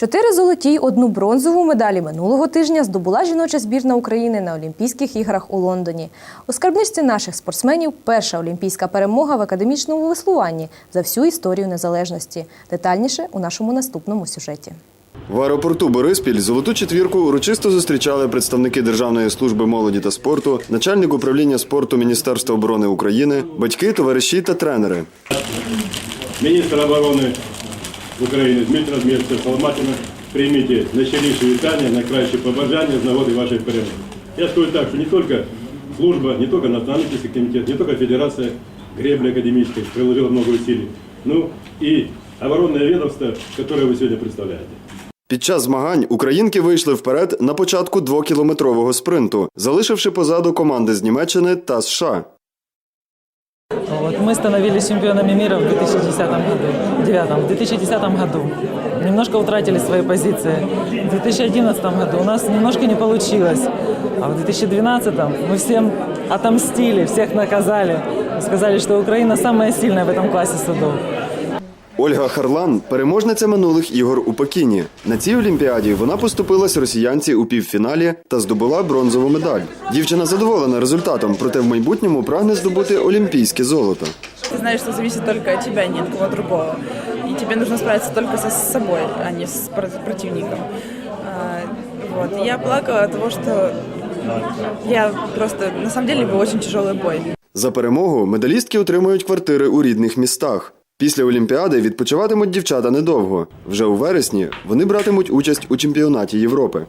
Чотири золоті й одну бронзову медалі минулого тижня здобула жіноча збірна України на Олімпійських іграх у Лондоні. У скарбничці наших спортсменів перша олімпійська перемога в академічному веслуванні за всю історію незалежності. Детальніше у нашому наступному сюжеті. В аеропорту Бориспіль золоту четвірку урочисто зустрічали представники Державної служби молоді та спорту, начальник управління спорту Міністерства оборони України, батьки, товариші та тренери. Міністр оборони України Дмитро Дмитрович Соломатина, прийміть найщиріші вітання, найкращі побажання з нагоди вашої перемоги. Я скажу так, що не тільки служба, не тільки Национальный олимпийский комитет, не тільки Федерація гребли академической приложила много усилий, ну и оборонное ведомство, которое вы сегодня представляете. Під час змагань українки вийшли вперед на початку двокілометрового спринту, залишивши позаду команди з Німеччини та США. Вот мы становились чемпионами мира в 2010 году, 9 в 2010 году. Немножко утратили свои позиции. В 2011 году у нас немножко не получилось. А в 2012 мы всем отомстили, всех наказали. Сказали, что Украина самая сильная в этом классе судов. Ольга Харлан переможниця минулих ігор у Пекіні. На цій олімпіаді вона поступилась росіянці у півфіналі та здобула бронзову медаль. Дівчина задоволена результатом, проте в майбутньому прагне здобути олімпійське золото. Ты знаешь, что зависит только от тебя, нет кого другого. И тебе нужно справиться только со собой, а не с про- противником. А, Вот. И Я плакала от того, что я просто... На самом деле был очень тяжелый бой. За перемогу медалістки отримують квартири у рідних містах. Після Олімпіади відпочиватимуть дівчата недовго. Вже у вересні вони братимуть участь у чемпіонаті Європи.